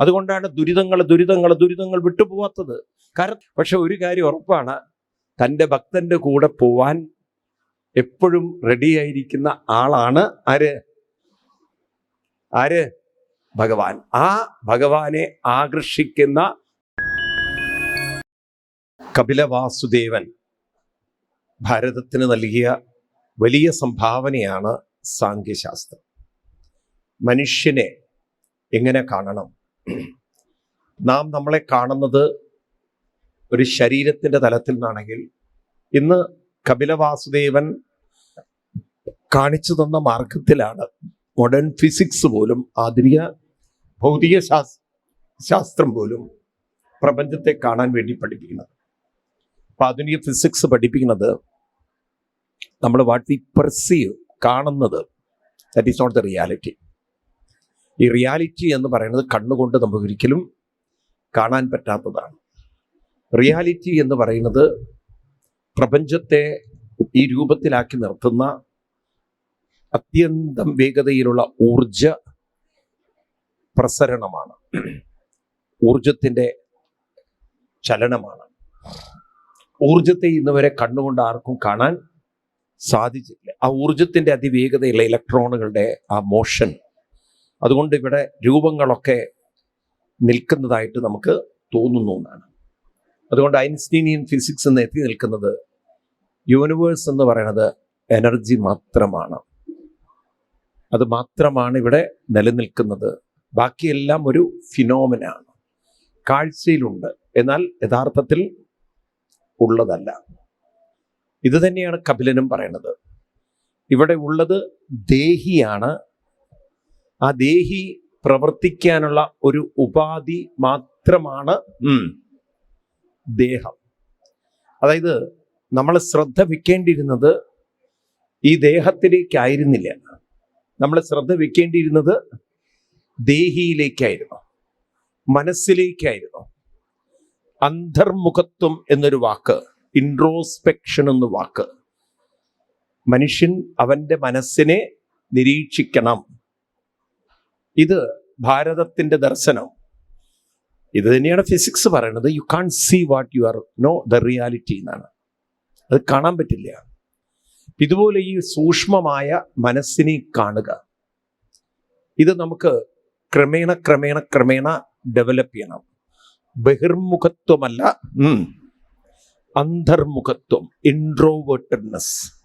അതുകൊണ്ടാണ് ദുരിതങ്ങൾ ദുരിതങ്ങൾ ദുരിതങ്ങൾ വിട്ടുപോവാത്തത്. കാരണം പക്ഷെ ഒരു കാര്യം ഉറപ്പാണ്. തന്റെ ഭക്തന്റെ കൂടെ പോവാൻ എപ്പോഴും റെഡിയായിരിക്കുന്ന ആളാണ് ആര്? ആര്? ഭഗവാൻ. ആ ഭഗവാനെ ആകർഷിക്കുന്ന കപിലവാസുദേവൻ ഭാരതത്തിന് നൽകിയ വലിയ സംഭാവനയാണ് സാങ്കേശാസ്ത്രം മനുഷ്യനെ എങ്ങനെ കാണണം? നാം നമ്മളെ കാണുന്നത് ഒരു ശരീരത്തിന്റെ തലത്തിൽ നിന്നാണെങ്കിൽ ഇന്ന് കപിലവാസുദേവൻ കാണിച്ചു തന്ന മാർഗത്തിലാണ് മോഡേൺ ഫിസിക്സ് പോലും ആധുനിക ഭൗതിക ശാസ്ത്രം പോലും പ്രപഞ്ചത്തെ കാണാൻ വേണ്ടി പഠിപ്പിക്കുന്നത്. അപ്പൊ ആധുനിക ഫിസിക്സ് പഠിപ്പിക്കുന്നത് നമ്മൾ വാട്ട് വി പെർസീവ് കാണുന്നത്. That is not the reality ഈ റിയാലിറ്റി എന്ന് പറയുന്നത് കണ്ണുകൊണ്ട് നമുക്ക് ഒരിക്കലും കാണാൻ പറ്റാത്തതാണ്. റിയാലിറ്റി എന്ന് പറയുന്നത് പ്രപഞ്ചത്തെ ഈ രൂപത്തിലാക്കി നിർത്തുന്ന അത്യന്തം വേഗതയിലുള്ള ഊർജ പ്രസരണമാണ്. ഊർജത്തിന്റെ ചലനമാണ്. ഊർജത്തെ ഇന്ന് വരെ കണ്ണുകൊണ്ട് ആർക്കും കാണാൻ സാധിച്ചില്ല ആ ഊർജത്തിന്റെ അതിവേഗതയുള്ള ഇലക്ട്രോണുകളുടെ ആ മോഷൻ അതുകൊണ്ട് ഇവിടെ രൂപങ്ങളൊക്കെ നിൽക്കുന്നതായിട്ട് നമുക്ക് തോന്നുന്നു എന്നാണ് അതുകൊണ്ട് ഐൻസ്റ്റീനിയൻ ഫിസിക്സ് എന്ന് എത്തി നിൽക്കുന്നത് യൂണിവേഴ്സ് എന്ന് പറയുന്നത് എനർജി മാത്രമാണ്. അത് മാത്രമാണ് ഇവിടെ നിലനിൽക്കുന്നത്. ബാക്കിയെല്ലാം ഒരു ഫിനോമിനാണ്. കാഴ്ചയിലുണ്ട്. എന്നാൽ യഥാർത്ഥത്തിൽ ഉള്ളതല്ല. ഇത് തന്നെയാണ് കപിലനും പറയുന്നത്. ഇവിടെ ഉള്ളത് ദേഹിയാണ് ആ ദേഹി പ്രവർത്തിക്കാനുള്ള ഒരു ഉപാധി മാത്രമാണ് ദേഹം. അതായത് നമ്മൾ ശ്രദ്ധ വെക്കേണ്ടിയിരുന്നത് ഈ ദേഹത്തിലേക്കായിരുന്നില്ല. നമ്മൾ ശ്രദ്ധ വെക്കേണ്ടിയിരുന്നത് ദേഹിയിലേക്കായിരുന്നു മനസ്സിലേക്കായിരുന്നു. അന്തർമുഖത്വം എന്നൊരു വാക്ക് ഇൻട്രോസ്പെക്ഷൻ എന്ന വാക്ക്. മനുഷ്യൻ അവന്റെ മനസ്സിനെ നിരീക്ഷിക്കണം. ഇത് ഭാരതത്തിന്റെ ദർശനം. ഇത് തന്നെയാണ് ഫിസിക്സ് പറയുന്നത്. You can see what you are no the reality എന്നാണ്. അത് കാണാൻ പറ്റില്ല. ഇതുപോലെ ഈ സൂക്ഷ്മമായ മനസ്സിനെ കാണുക. ഇത് നമുക്ക് ക്രമേണ ക്രമേണ ക്രമേണ ഡെവലപ്പ് ചെയ്യണം. ബഹിർമുഖത്വമല്ല അന്തർമുഖത്വം ഇൻട്രോവേർട്ടഡ്നെസ്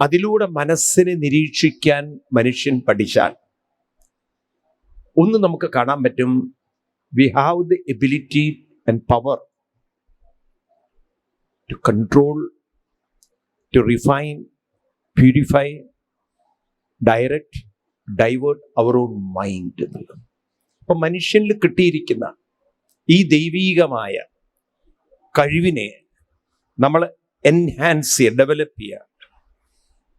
അതിലൂടെ മനസ്സിനെ നിരീക്ഷിക്കാൻ മനുഷ്യൻ പഠിച്ചാൽ ഒന്ന് നമുക്ക് കാണാൻ പറ്റും. We have the ability and power to control to refine purify direct divert our own mind അപ്പൊ മനുഷ്യനിൽ കിട്ടിയിരിക്കുന്ന ഈ ദൈവീകമായ കഴിവിനെ നമ്മൾ എൻഹാൻസ് ചെയ്യുക ഡെവലപ്പ് ചെയ്യുക.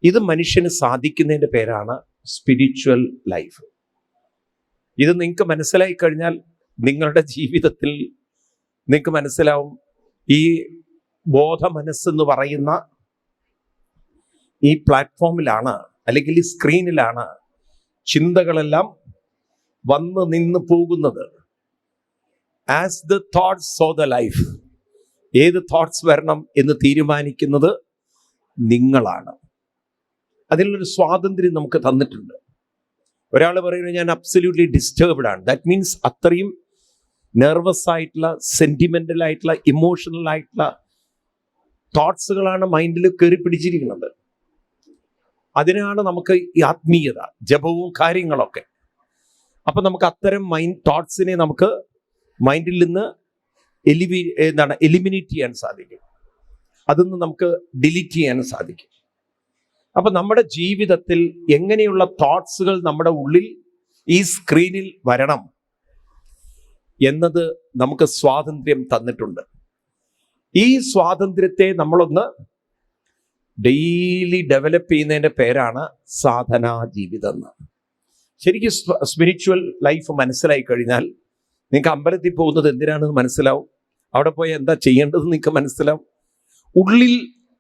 ഇത് മനുഷ്യന് സാധിക്കുന്നതിന്റെ പേരാണ് സ്പിരിച്വൽ ലൈഫ് ഇത് നിങ്ങൾക്ക് മനസ്സിലായി കഴിഞ്ഞാൽ നിങ്ങളുടെ ജീവിതത്തിൽ നിങ്ങൾക്ക് മനസ്സിലാവും. ഈ ബോധ മനസ്സെന്ന് പറയുന്ന ഈ പ്ലാറ്റ്ഫോമിലാണ് അല്ലെങ്കിൽ ഈ സ്ക്രീനിലാണ് ചിന്തകളെല്ലാം വന്ന് നിന്ന് പോകുന്നത്. As the thoughts so the life ഏത് തോട്ട്സ് വരണം എന്ന് തീരുമാനിക്കുന്നത് നിങ്ങളാണ്. അതിനുള്ളൊരു സ്വാതന്ത്ര്യം നമുക്ക് തന്നിട്ടുണ്ട്. ഒരാൾ പറയുന്നത് ഞാൻ അബ്സല്യൂട്ട്ലി ഡിസ്റ്റർബ്ഡ് ആണ്. ദാറ്റ് മീൻസ് അത്രയും നെർവസ് ആയിട്ടുള്ള സെന്റിമെന്റൽ ആയിട്ടുള്ള ഇമോഷണൽ ആയിട്ടുള്ള തോട്ട്സുകളാണ് മൈൻഡിൽ കയറി പിടിച്ചിരിക്കുന്നത്. അതിനാണ് നമുക്ക് ഈ ആത്മീയത ജപവും കാര്യങ്ങളൊക്കെ. അപ്പൊ നമുക്ക് അത്തരം മൈൻഡ് തോട്ട്സിനെ നമുക്ക് മൈൻഡിൽ നിന്ന് എലിവി എന്താണ് എലിമിനേറ്റ് ചെയ്യാൻ സാധിക്കും. അതൊന്ന് നമുക്ക് ഡിലീറ്റ് ചെയ്യാൻ സാധിക്കും. അപ്പൊ നമ്മുടെ ജീവിതത്തിൽ എങ്ങനെയുള്ള തോട്ട്സുകൾ നമ്മുടെ ഉള്ളിൽ ഈ സ്ക്രീനിൽ വരണം എന്നത് നമുക്ക് സ്വാതന്ത്ര്യം തന്നിട്ടുണ്ട്. ഈ സ്വാതന്ത്ര്യത്തെ നമ്മളൊന്ന് ഡെയിലി ഡെവലപ്പ് ചെയ്യുന്നതിന്റെ പേരാണ് സാധനാ ജീവിതം എന്ന്. ശരിക്കും സ്പിരിച്വൽ ലൈഫ് മനസ്സിലായി കഴിഞ്ഞാൽ നിങ്ങൾക്ക് അമ്പലത്തിൽ പോകുന്നത് എന്തിനാണെന്ന് മനസ്സിലാവും? അവിടെ പോയി എന്താ ചെയ്യേണ്ടത് നിങ്ങൾക്ക് മനസ്സിലാവും? ഉള്ളിൽ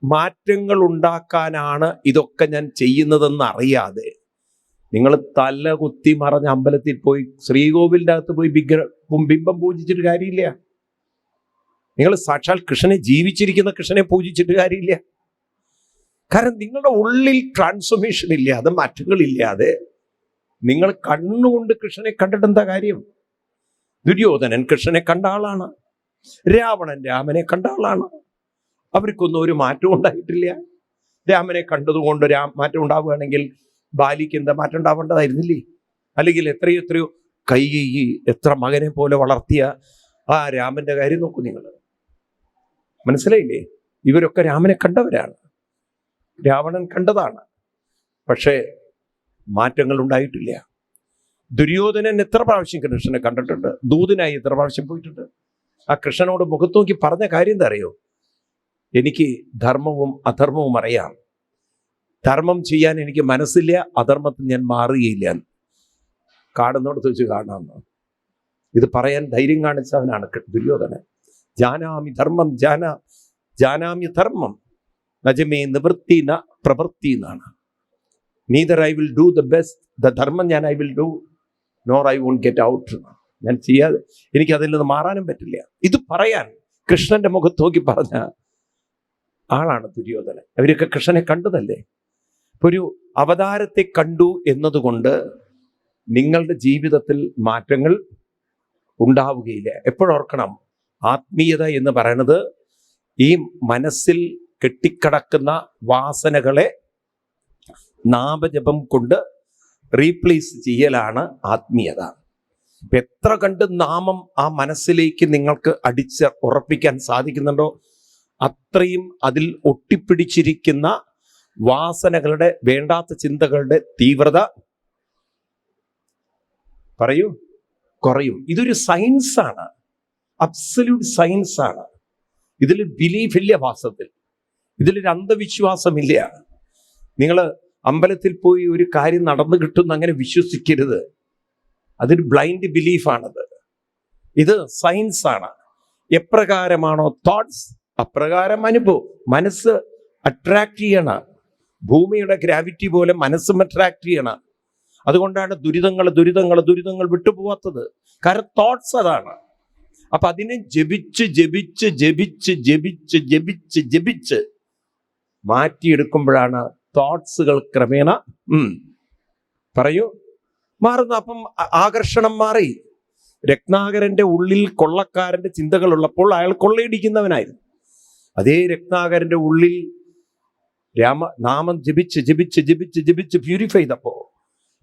മാറ്റങ്ങൾ ഉണ്ടാക്കാനാണ് ഇതൊക്കെ ഞാൻ ചെയ്യുന്നതെന്ന് അറിയാതെ നിങ്ങൾ തല കുത്തി മറഞ്ഞ അമ്പലത്തിൽ പോയി ശ്രീകോവിലിന്റെ അകത്ത് പോയി വിഗ്രഹ ബിംബം പൂജിച്ചിട്ട് കാര്യമില്ല. നിങ്ങൾ സാക്ഷാൽ കൃഷ്ണനെ ജീവിച്ചിരിക്കുന്ന കൃഷ്ണനെ പൂജിച്ചിട്ട് കാര്യമില്ല. കാരണം നിങ്ങളുടെ ഉള്ളിൽ ട്രാൻസ്ഫോർമേഷൻ ഇല്ലാതെ മാറ്റങ്ങളില്ലാതെ നിങ്ങൾ കണ്ണുകൊണ്ട് കൃഷ്ണനെ കണ്ടിട്ട് എന്താ കാര്യം? ദുര്യോധനൻ കൃഷ്ണനെ കണ്ട ആളാണ്. രാവണൻ രാമനെ കണ്ട ആളാണ്. അവർക്കൊന്നും ഒരു മാറ്റവും ഉണ്ടായിട്ടില്ല. രാമനെ കണ്ടതുകൊണ്ട് രാം മാറ്റം ഉണ്ടാവുകയാണെങ്കിൽ ബാലിക്ക് എന്താ മാറ്റം ഉണ്ടാവേണ്ടതായിരുന്നില്ലേ? അല്ലെങ്കിൽ എത്രയോ എത്രയോ കൈ എത്ര മകനെ പോലെ വളർത്തിയ ആ രാമന്റെ കാര്യം നോക്കൂ നിങ്ങൾ. മനസ്സിലായില്ലേ? ഇവരൊക്കെ രാമനെ കണ്ടവരാണ്. രാവണൻ കണ്ടതാണ്. പക്ഷേ മാറ്റങ്ങൾ ഉണ്ടായിട്ടില്ല. ദുര്യോധനൻ എത്ര പ്രാവശ്യം കൃഷ്ണനെ കണ്ടിട്ടുണ്ട്? ദൂതനായി എത്ര പ്രാവശ്യം പോയിട്ടുണ്ട്? ആ കൃഷ്ണനോട് മുഖത്ത് നോക്കി പറഞ്ഞ കാര്യം എന്താ അറിയോ? എനിക്ക് ധർമ്മവും അധർമ്മവും അറിയാം. ധർമ്മം ചെയ്യാൻ എനിക്ക് മനസ്സില്ല അധർമ്മത്തിൽ ഞാൻ മാറുകയില്ല കാണുന്നിടത്ത് വെച്ച് കാണാമെന്ന്. ഇത് പറയാൻ ധൈര്യം കാണിച്ചവനാണ് ദുര്യോധനൻ. ജാനാമി ധർമ്മം ജാന ജാനാമി ധർമ്മം. നജമേ നിവൃത്തി ന പ്രവൃത്തി എന്നാണ്. Neither I will do the best the ധർമ്മം ഞാൻ I will do nor I won't get out ഞാൻ ചെയ്യാതെ എനിക്ക് അതിൽ നിന്ന് മാറാനും പറ്റില്ല. ഇത് പറയാൻ കൃഷ്ണന്റെ മുഖത്ത് നോക്കി പറഞ്ഞ ആളാണ് ദുര്യോധനൻ. അവരൊക്കെ കൃഷ്ണനെ കണ്ടതല്ലേ? ഒരു അവതാരത്തെ കണ്ടു എന്നതുകൊണ്ട് നിങ്ങളുടെ ജീവിതത്തിൽ മാറ്റങ്ങൾ ഉണ്ടാവുകയില്ല. എപ്പോഴോർക്കണം ആത്മീയത എന്ന് പറയുന്നത് ഈ മനസ്സിൽ കെട്ടിക്കിടക്കുന്ന വാസനകളെ നാമജപം കൊണ്ട് റീപ്ലേസ് ചെയ്യലാണ് ആത്മീയത. എത്ര കണ്ട് നാമം ആ മനസ്സിലേക്ക് നിങ്ങൾക്ക് അടിച്ച് ഉറപ്പിക്കാൻ സാധിക്കുന്നുണ്ടോ? അത്രയും അതിൽ ഒട്ടിപ്പിടിച്ചിരിക്കുന്ന വാസനകളുടെ വേണ്ടാത്ത ചിന്തകളുടെ തീവ്രത പറയൂ. കുറയും. ഇതൊരു സയൻസാണ് അബ്സല്യൂട്ട് സയൻസാണ് ഇതിൽ ബിലീഫ് ഇല്ല വാസ്തവത്തിൽ. ഇതിലൊരു അന്ധവിശ്വാസമില്ല. നിങ്ങൾ അമ്പലത്തിൽ പോയി ഒരു കാര്യം നടന്നു കിട്ടുന്ന അങ്ങനെ വിശ്വസിക്കരുത്. അതൊരു ബ്ലൈൻഡ് ബിലീഫാണത് ഇത് സയൻസാണ് എപ്രകാരമാണോ തോട്ട്സ് അപ്രകാരം അനുഭവം. മനസ്സ് അട്രാക്ട് ചെയ്യണ. ഭൂമിയുടെ ഗ്രാവിറ്റി പോലെ മനസ്സും അട്രാക്ട് ചെയ്യണ. അതുകൊണ്ടാണ് ദുരിതങ്ങൾ ദുരിതങ്ങൾ ദുരിതങ്ങൾ വിട്ടുപോകാത്തത് കാരണം തോട്ട്സ് അതാണ്. അപ്പൊ അതിനെ ജപിച്ച് ജപിച്ച് ജപിച്ച് ജപിച്ച് ജപിച്ച് ജപിച്ച് മാറ്റിയെടുക്കുമ്പോഴാണ് തോട്ട്സുകൾ ക്രമേണ പറയൂ. മാറുന്നു. അപ്പം ആകർഷണം മാറി. രത്നാകരന്റെ ഉള്ളിൽ കൊള്ളക്കാരന്റെ ചിന്തകൾ ഉള്ളപ്പോൾ അയാൾ കൊള്ളയടിക്കുന്നവനായിരുന്നു. അതേ രത്നാകരന്റെ ഉള്ളിൽ രാമ നാമം ജപിച്ച് ജപിച്ച് ജപിച്ച് ജപിച്ച് പ്യൂരിഫൈ ചെയ്തപ്പോ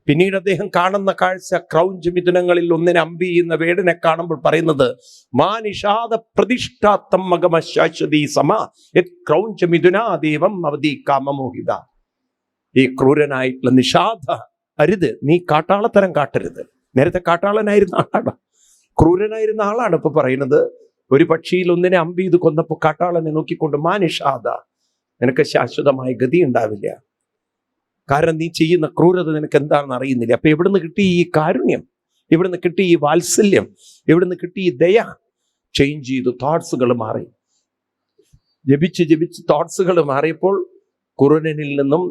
പിന്നീട് അദ്ദേഹം കാണുന്ന കാഴ്ച ക്രൗഞ്ച് മിഥുനങ്ങളിൽ ഒന്നിനെ അമ്പി എന്ന വേടനെ കാണുമ്പോൾ പറയുന്നത് മാനിഷാദ പ്രതിഷ്ഠാത്തം മകമ ശാശ്വതി സമ യത് ക്രൗഞ്ച മിഥുനാദേവം അവധി കാമമോഹിത ഈ ക്രൂരനായിട്ടുള്ള നിഷാദ അരുത് നീ കാട്ടാളത്തരം കാട്ടരുത്. നേരത്തെ കാട്ടാളനായിരുന്ന ആളാണ്. ക്രൂരനായിരുന്ന ആളാണ് ഇപ്പൊ പറയുന്നത്. ഒരു പക്ഷിയിൽ ഒന്നിനെ അമ്പി ഇത് കൊന്നപ്പോൾ കാട്ടാളനെ നോക്കിക്കൊണ്ട് മാനുഷാദ നിനക്ക് ശാശ്വതമായ ഗതി ഉണ്ടാവില്ല. കാരണം നീ ചെയ്യുന്ന ക്രൂരത നിനക്ക് എന്താണെന്ന് അറിയുന്നില്ല. അപ്പൊ എവിടുന്ന് കിട്ടി ഈ കാരുണ്യം എവിടുന്ന് കിട്ടി ഈ വാത്സല്യം എവിടുന്ന് കിട്ടി ഈ ദയ. ചേഞ്ച് ചെയ്തു തോട്ട്സുകൾ മാറി. ജപിച്ച് ജപിച്ച് തോട്ട്സുകൾ മാറിയപ്പോൾ കുറുനനിൽ നിന്നും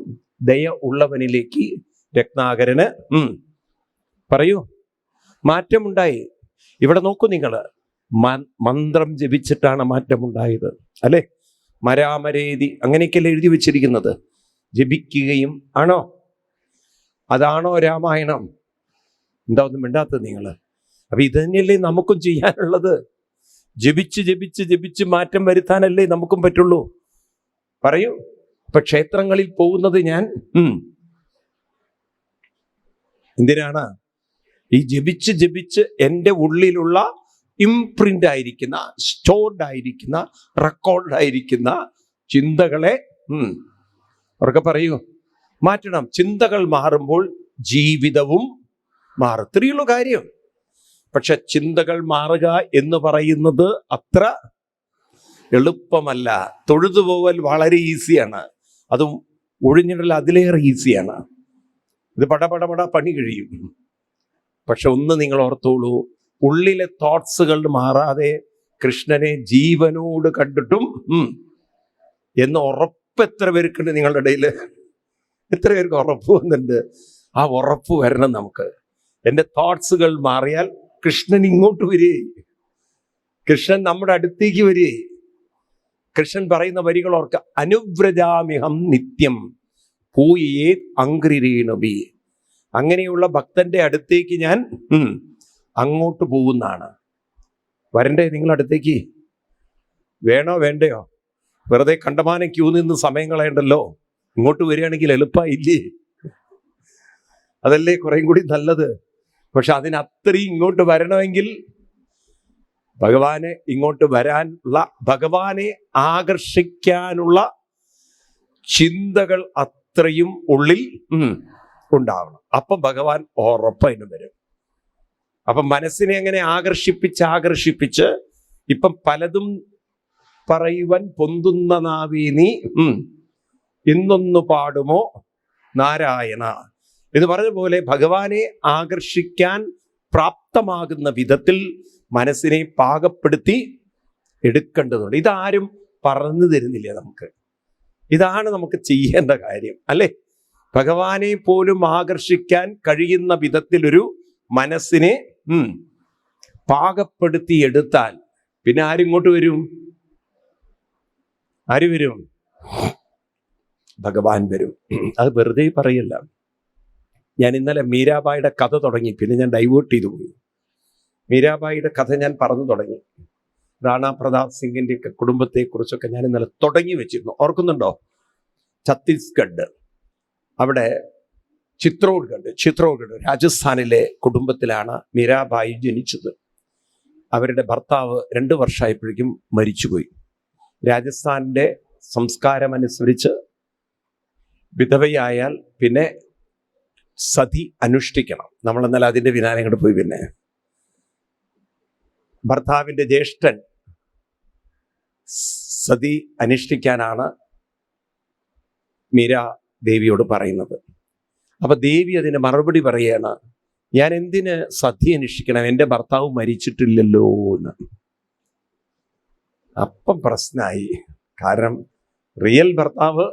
ദയ ഉള്ളവനിലേക്ക് രത്നാകരന് പറയൂ. മാറ്റമുണ്ടായി. ഇവിടെ നോക്കൂ നിങ്ങൾ. മന്ത്രം ജപിച്ചിട്ടാണ് മാറ്റമുണ്ടായത്. അല്ലെ? മരാമരേതി അങ്ങനെയൊക്കെയല്ലേ എഴുതി വെച്ചിരിക്കുന്നത്. ജപിക്കുകയും ആണോ? അതാണോ രാമായണം? എന്താ ഒന്നും മിണ്ടാത്തത് നിങ്ങൾ അപ്പൊ ഇത് തന്നെയല്ലേ നമുക്കും ചെയ്യാനുള്ളത്. ജപിച്ച് ജപിച്ച് ജപിച്ച് മാറ്റം വരുത്താനല്ലേ നമുക്കും പറ്റുള്ളൂ. പറയൂ. ഇപ്പൊ ക്ഷേത്രങ്ങളിൽ പോകുന്നത് ഞാൻ. എന്തിനാണ്? ഈ ജപിച്ച് ജപിച്ച് എന്റെ ഉള്ളിലുള്ള ഇംപ്രിന്റ് ആയിരിക്കുന്ന സ്റ്റോർഡ് ആയിരിക്കുന്ന റെക്കോർഡ് ആയിരിക്കുന്ന ചിന്തകളെ അവർക്ക് പറയൂ. മാറ്റണം. ചിന്തകൾ മാറുമ്പോൾ ജീവിതവും മാറും. ഇത്രയുള്ള കാര്യം. പക്ഷെ ചിന്തകൾ മാറുക എന്ന് പറയുന്നത് അത്ര എളുപ്പമല്ല. തൊഴുതുപോകൽ വളരെ ഈസിയാണ്. അതും ഒഴിഞ്ഞിടൽ അതിലേറെ ഈസിയാണ്. ഇത് പടപടപട പണി കഴിയും. പക്ഷെ ഒന്ന് നിങ്ങൾ ഓർത്തോളൂ. ഉള്ളിലെ തോട്ട്സുകൾ മാറാതെ കൃഷ്ണനെ ജീവനോട് കണ്ടിട്ടും എന്ന് ഉറപ്പ് എത്ര പേർക്കുണ്ട് നിങ്ങളുടെ ഇടയിൽ എത്ര പേർക്ക് ഉറപ്പ് വന്നിട്ടുണ്ട്? ആ ഉറപ്പ് വരണം നമുക്ക്. എന്റെ തോട്ട്സുകൾ മാറിയാൽ കൃഷ്ണൻ ഇങ്ങോട്ട് വരികയെ കൃഷ്ണൻ നമ്മുടെ അടുത്തേക്ക് വരികയെ കൃഷ്ണൻ പറയുന്ന വരികൾ ഓർക്ക. അനുവ്രജാമിഹം നിത്യം പൂയേ അങ്ക്രിരേണുബി അങ്ങനെയുള്ള ഭക്തന്റെ അടുത്തേക്ക് ഞാൻ അങ്ങോട്ട് പോകുന്നതാണ്. വരണ്ടേ നിങ്ങൾ അടുത്തേക്ക് വേണോ വേണ്ടയോ? വെറുതെ കണ്ടമാനം ക്യൂ നിന്ന് സമയം കളയണ്ടല്ലോ? ഇങ്ങോട്ട് വരികയാണെങ്കിൽ എളുപ്പമായില്ലേ അതല്ലേ കുറേം കൂടി നല്ലത്? പക്ഷെ അതിനത്രയും ഇങ്ങോട്ട് വരണമെങ്കിൽ ഭഗവാനെ ഇങ്ങോട്ട് വരാനുള്ള ഭഗവാനെ ആകർഷിക്കാനുള്ള ചിന്തകൾ അത്രയും ഉള്ളിൽ ഉണ്ടാവണം. അപ്പം ഭഗവാൻ ഉറപ്പായിട്ടും വരും. അപ്പം മനസ്സിനെ അങ്ങനെ ആകർഷിപ്പിച്ച് ആകർഷിപ്പിച്ച് ഇപ്പം പലതും പറയുവൻ പൊന്തുന്ന നാവീ നീ ഉം, ഇന്നൊന്നു പാടുമോ? നാരായണ. എന്ന് പോലെ ഭഗവാനെ ആകർഷിക്കാൻ പ്രാപ്തമാകുന്ന വിധത്തിൽ മനസ്സിനെ പാകപ്പെടുത്തി എടുക്കേണ്ടതുണ്ട്. ഇതാരും പറഞ്ഞു തരുന്നില്ല നമുക്ക്. ഇതാണ് നമുക്ക് ചെയ്യേണ്ട കാര്യം അല്ലേ? ഭഗവാനെ പോലും ആകർഷിക്കാൻ കഴിയുന്ന വിധത്തിലൊരു മനസ്സിനെ പാകപ്പെടുത്തി എടുത്താൽ പിന്നെ ആരിങ്ങോട്ട് വരും? ആര് വരും? ഭഗവാൻ വരും. അത് വെറുതെ പറയല്ല. ഞാൻ ഇന്നലെ മീരാബായിയുടെ കഥ തുടങ്ങി. പിന്നെ ഞാൻ ഡൈവേർട്ട് ചെയ്തു പോയി. മീരാബായിയുടെ കഥ ഞാൻ പറഞ്ഞു തുടങ്ങി. റാണാ പ്രതാപ് സിംഗിന്റെ ഒക്കെ കുടുംബത്തെക്കുറിച്ചൊക്കെ ഞാൻ ഇന്നലെ തുടങ്ങി വെച്ചിരുന്നു. ഓർക്കുന്നുണ്ടോ? ഛത്തീസ്ഗഡ്. അവിടെ ചിത്രോഡ്ഗഡ് ചിത്രോഡ്ഗഡ് രാജസ്ഥാനിലെ കുടുംബത്തിലാണ് മീരാബായി ജനിച്ചത്. അവരുടെ ഭർത്താവ് രണ്ട് വർഷമായപ്പോഴേക്കും മരിച്ചുപോയി. രാജസ്ഥാനിന്റെ സംസ്കാരമനുസരിച്ച് വിധവയായാൽ പിന്നെ സതി അനുഷ്ഠിക്കണം. നമ്മൾ എന്നാൽ അതിന്റെ വിനാരം അങ്ങോട്ട് പോയി പിന്നെ. ഭർത്താവിന്റെ ജ്യേഷ്ഠൻ സതി അനുഷ്ഠിക്കാനാണ് മീര ദേവിയോട് പറയുന്നത്. അപ്പൊ ദേവി അതിന് മറുപടി പറയാണ് ഞാൻ എന്തിന് സദ്യ അനുഷ്ഠിക്കണം എന്റെ ഭർത്താവ് മരിച്ചിട്ടില്ലല്ലോ എന്ന്. അപ്പം പ്രശ്നമായി കാരണം റിയൽ ഭർത്താവ്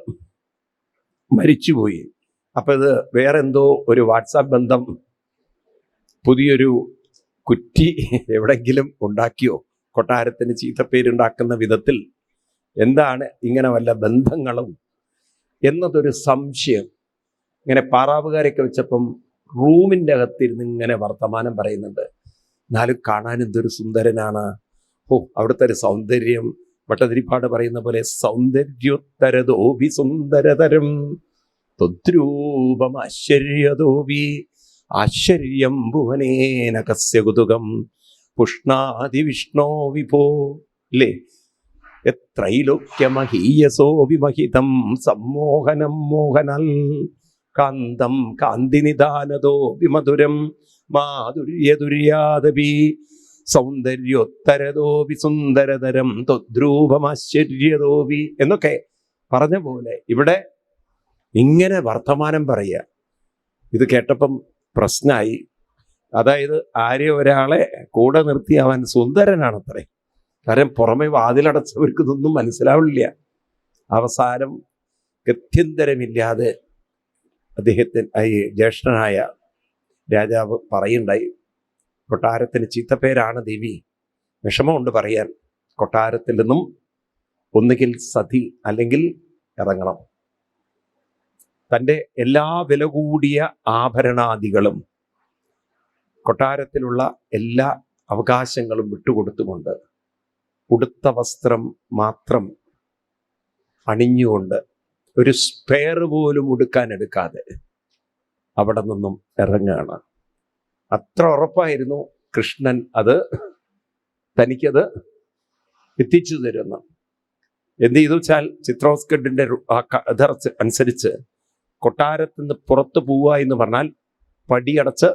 മരിച്ചുപോയി. അപ്പൊ ഇത് വേറെന്തോ ഒരു വാട്സാപ്പ് ബന്ധം പുതിയൊരു കുറ്റി എവിടെങ്കിലും ഉണ്ടാക്കിയോ? കൊട്ടാരത്തിന് ചീത്തപ്പേരുണ്ടാക്കുന്ന വിധത്തിൽ എന്താണ് ഇങ്ങനെ വല്ല ബന്ധങ്ങളും? എന്നതൊരു സംശയം. ഇങ്ങനെ പാറാവുകാരൊക്കെ വെച്ചപ്പം റൂമിന്റെ അകത്തിരുന്ന് ഇങ്ങനെ വർത്തമാനം പറയുന്നുണ്ട്. എന്നാലും കാണാൻ എന്തൊരു സുന്ദരനാണ്. ഓ അവിടുത്തെ ഒരു സൗന്ദര്യം. വട്ടതിരിപ്പാട് പറയുന്ന പോലെ സൗന്ദര്യോത്തരതോപി സുന്ദരതരം. ത്വദ്രൂപം ആശ്ചര്യതോപി ആശ്ചര്യം ഭുവനേന കസ്യകുതുകം പുഷ്ണാതി വിഷ്ണോ വിഭോ. ഇല്ലേ എത്രൈലോക്യമഹീയസോ വിമഹിതം സമ്മോഹനം മോഹനൽ. കാന്തം കാന്തിനിദാനതോ വിമധുരം മാധുര്യദുര്യാദപി സൗന്ദര്യോത്തരതോപി സുന്ദരതരം ത്വദ്രൂപമാശ്ചര്യതോപി. എന്നൊക്കെ പറഞ്ഞ പോലെ ഇവിടെ ഇങ്ങനെ വർത്തമാനം പറയുക. ഇത് കേട്ടപ്പം പ്രശ്നമായി അതായത് ആരെ ഒരാളെ കൂടെ നിർത്തി അവൻ സുന്ദരനാണത്രേ. കാരണം പുറമെ വാതിലടച്ചവർക്ക് ഇതൊന്നും മനസ്സിലാവില്ല. അവസാനം ഗത്യന്തരമില്ലാതെ അദ്ദേഹത്തിന് ഈ ജ്യേഷ്ഠനായ രാജാവ് പറയുണ്ടായി കൊട്ടാരത്തിന് ചീത്തപ്പേരാണ് ദേവി. വിഷമമുണ്ട് പറയാൻ. കൊട്ടാരത്തിൽ നിന്നും ഒന്നുകിൽ സതി അല്ലെങ്കിൽ ഇറങ്ങണം. തന്റെ എല്ലാ വില കൂടിയ ആഭരണാദികളും കൊട്ടാരത്തിലുള്ള എല്ലാ അവകാശങ്ങളും വിട്ടുകൊടുത്തുകൊണ്ട് ഉടുത്ത വസ്ത്രം മാത്രം അണിഞ്ഞുകൊണ്ട് ഒരു സ്പെയർ പോലും ഉടുക്കാൻ എടുക്കാതെ അവിടെ നിന്നും ഇറങ്ങുകയാണ്. അത്ര ഉറപ്പായിരുന്നു കൃഷ്ണൻ അത് തനിക്കത് എത്തിച്ചു തരുന്നു. എന്ത് ചെയ്തു വെച്ചാൽ ചിത്രോസ്കഡിന്റെ ആ കഥ അനുസരിച്ച് കൊട്ടാരത്തിൽ നിന്ന് പുറത്തു പോവുക എന്ന് പറഞ്ഞാൽ പടിയടച്ച്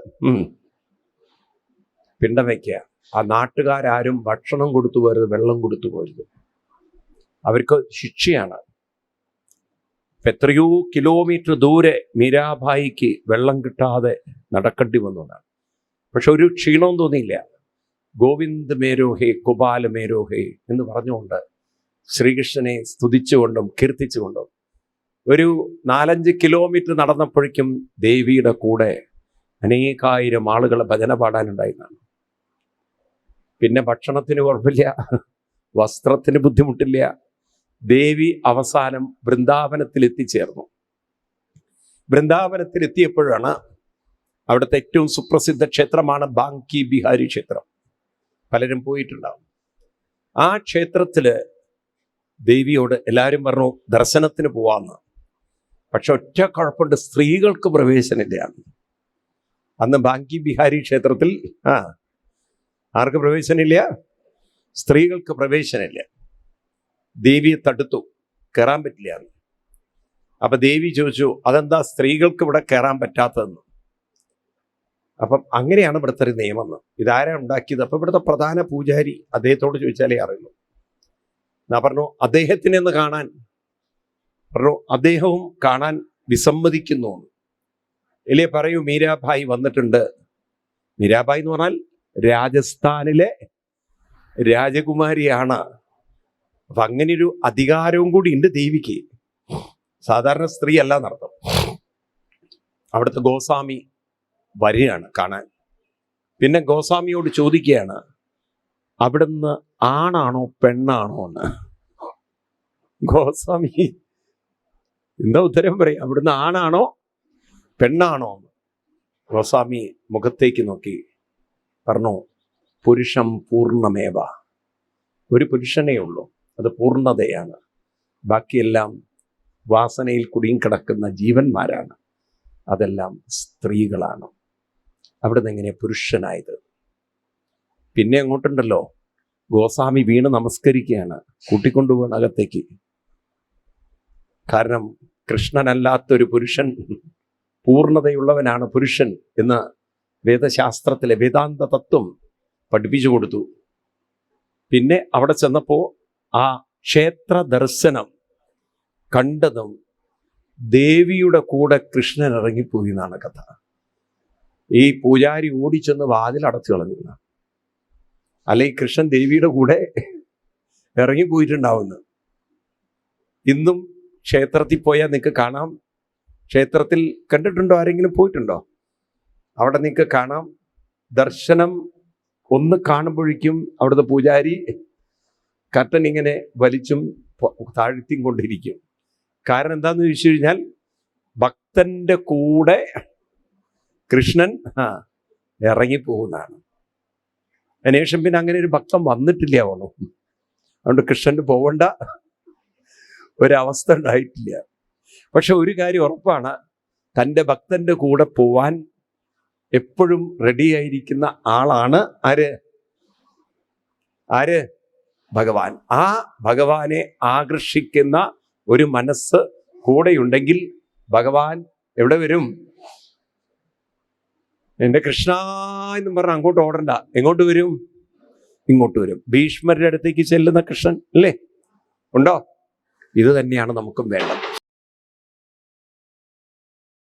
പിണ്ടം വയ്ക്കുക ആ നാട്ടുകാരും ഭക്ഷണം കൊടുത്തു പോരുത് വെള്ളം കൊടുത്തു പോരുത് അവർക്ക് ശിക്ഷയാണ്. എത്രയോ കിലോമീറ്റർ ദൂരെ മീരാഭായിക്ക് വെള്ളം കിട്ടാതെ നടക്കേണ്ടി വന്നതാണ്. പക്ഷെ ഒരു ക്ഷീണവും തോന്നിയില്ല. ഗോവിന്ദ് മേരോഹേ കുപാല മേരോഹേ എന്ന് പറഞ്ഞുകൊണ്ട് ശ്രീകൃഷ്ണനെ സ്തുതിച്ചുകൊണ്ടും കീർത്തിച്ചുകൊണ്ടും ഒരു നാലഞ്ച് കിലോമീറ്റർ നടന്നപ്പോഴേക്കും ദേവിയുടെ കൂടെ അനേകായിരം ആളുകൾ ഭജന പാടാനുണ്ടായിരുന്നാണ് പിന്നെ ഭക്ഷണത്തിന് കുഴപ്പമില്ല വസ്ത്രത്തിന് ബുദ്ധിമുട്ടില്ല ദേവി അവസാനം വൃന്ദാവനത്തിൽ എത്തിച്ചേർന്നു വൃന്ദാവനത്തിൽ എത്തിയപ്പോഴാണ് അവിടുത്തെ ഏറ്റവും സുപ്രസിദ്ധ ക്ഷേത്രമാണ് ബാങ്കി ബിഹാരി ക്ഷേത്രം. പലരും പോയിട്ടുണ്ടാവും. ആ ക്ഷേത്രത്തിൽ ദേവിയോട് എല്ലാവരും പറഞ്ഞു ദർശനത്തിന് പോവാന്ന്. പക്ഷെ ഒറ്റ കുഴപ്പമുണ്ട് സ്ത്രീകൾക്ക് പ്രവേശനമില്ല അന്ന് ബാങ്കി ബിഹാരി ക്ഷേത്രത്തിൽ ആ ആർക്ക് പ്രവേശനമില്ല? സ്ത്രീകൾക്ക് പ്രവേശനമില്ല. ദേവിയെ തടുത്തു കയറാൻ പറ്റില്ല എന്ന്. അപ്പൊ ദേവി ചോദിച്ചു അതെന്താ സ്ത്രീകൾക്ക് ഇവിടെ കയറാൻ പറ്റാത്തതെന്ന്? അപ്പം അങ്ങനെയാണ് ഇവിടുത്തെ ഒരു നിയമം എന്ന്. ഇതാരാ ഉണ്ടാക്കിയത്? അപ്പൊ ഇവിടുത്തെ പ്രധാന പൂജാരി അദ്ദേഹത്തോട് ചോദിച്ചാലേ അറിയുള്ളൂ. ഞാൻ പറഞ്ഞു അദ്ദേഹത്തിനെ ഒന്ന് കാണാൻ. പറഞ്ഞു അദ്ദേഹവും കാണാൻ വിസമ്മതിക്കുന്നു. ഇല്ലേ പറയൂ മീരാഭായി വന്നിട്ടുണ്ട്. മീരാഭായി എന്ന് പറഞ്ഞാൽ രാജസ്ഥാനിലെ രാജകുമാരിയാണ്. അപ്പൊ അങ്ങനെ ഒരു അധികാരവും കൂടി ഉണ്ട് ദേവിക്ക്. സാധാരണ സ്ത്രീ അല്ല എന്നർത്ഥം. അവിടുത്തെ ഗോസ്വാമി വരികയാണ് കാണാൻ. പിന്നെ ഗോസ്വാമിയോട് ചോദിക്കുകയാണ് അവിടുന്ന് ആണാണോ പെണ്ണാണോ എന്ന്? ഗോസ്വാമി എന്താ ഉത്തരം പറയും? അവിടുന്ന് ആണാണോ പെണ്ണാണോ ഗോസ്വാമി മുഖത്തേക്ക് നോക്കി. പറഞ്ഞു പുരുഷം പൂർണമേവ. ഒരു പുരുഷനേ ഉള്ളൂ. അത് പൂർണതയാണ്. ബാക്കിയെല്ലാം വാസനയിൽ കുടിയും കിടക്കുന്ന ജീവന്മാരാണ്. അതെല്ലാം സ്ത്രീകളാണ്. അവിടുന്ന് എങ്ങനെ പുരുഷനായത്. പിന്നെ അങ്ങോട്ടുണ്ടല്ലോ. ഗോസ്വാമി വീണ് നമസ്കരിക്കുകയാണ്. കൂട്ടിക്കൊണ്ടുപോകണം അകത്തേക്ക്. കാരണം കൃഷ്ണനല്ലാത്തൊരു പുരുഷൻ പൂർണതയുള്ളവനാണ് പുരുഷൻ എന്ന് വേദശാസ്ത്രത്തിലെ വേദാന്ത തത്വം പഠിപ്പിച്ചു കൊടുത്തു. പിന്നെ അവിടെ ചെന്നപ്പോൾ ആ ക്ഷേത്ര ദർശനം കണ്ടതും ദേവിയുടെ കൂടെ കൃഷ്ണൻ ഇറങ്ങിപ്പോയി എന്നാണ് കഥ. ഈ പൂജാരി ഓടിച്ചെന്ന് വാതിൽ അടച്ചു കളഞ്ഞു അല്ലെ കൃഷ്ണൻ ദേവിയുടെ കൂടെ ഇറങ്ങിപ്പോയിട്ടുണ്ടാവുന്നു. ഇന്നും ക്ഷേത്രത്തിൽ പോയാൽ നിങ്ങൾക്ക് കാണാം. ക്ഷേത്രത്തിൽ കണ്ടിട്ടുണ്ടോ? ആരെങ്കിലും പോയിട്ടുണ്ടോ? അവിടെ നിങ്ങൾക്ക് കാണാം. ദർശനം ഒന്ന് കാണുമ്പോഴേക്കും അവിടുത്തെ പൂജാരി കർട്ടൻ ഇങ്ങനെ വലിച്ചും താഴ്ത്തിയും കൊണ്ടിരിക്കും. കാരണം എന്താന്ന് ചോദിച്ചു കഴിഞ്ഞാൽ ഭക്തന്റെ കൂടെ കൃഷ്ണൻ ആ ഇറങ്ങിപ്പോകുന്നതാണ്. അതിനുശേഷം പിന്നെ അങ്ങനെ ഒരു ഭക്തം വന്നിട്ടില്ല ഓണം അതുകൊണ്ട് കൃഷ്ണന് പോവണ്ട ഒരവസ്ഥ ഉണ്ടായിട്ടില്ല. പക്ഷെ ഒരു കാര്യം ഉറപ്പാണ്. തന്റെ ഭക്തന്റെ കൂടെ പോവാൻ എപ്പോഴും റെഡിയായിരിക്കുന്ന ആളാണ് ആര്? ആര്? ഭഗവാൻ. ആ ഭഗവാനെ ആകർഷിക്കുന്ന ഒരു മനസ്സ് കൂടെയുണ്ടെങ്കിൽ ഭഗവാൻ എവിടെ വരും? എന്റെ കൃഷ്ണ എന്നും പറഞ്ഞാൽ അങ്ങോട്ട് ഓടണ്ട. എങ്ങോട്ട് വരും? ഇങ്ങോട്ട് വരും. ഭീഷ്മരുടെ അടുത്തേക്ക് ചെല്ലുന്ന കൃഷ്ണൻ അല്ലേ? ഉണ്ടോ? ഇത് തന്നെയാണ് നമുക്കും വേണ്ടത്.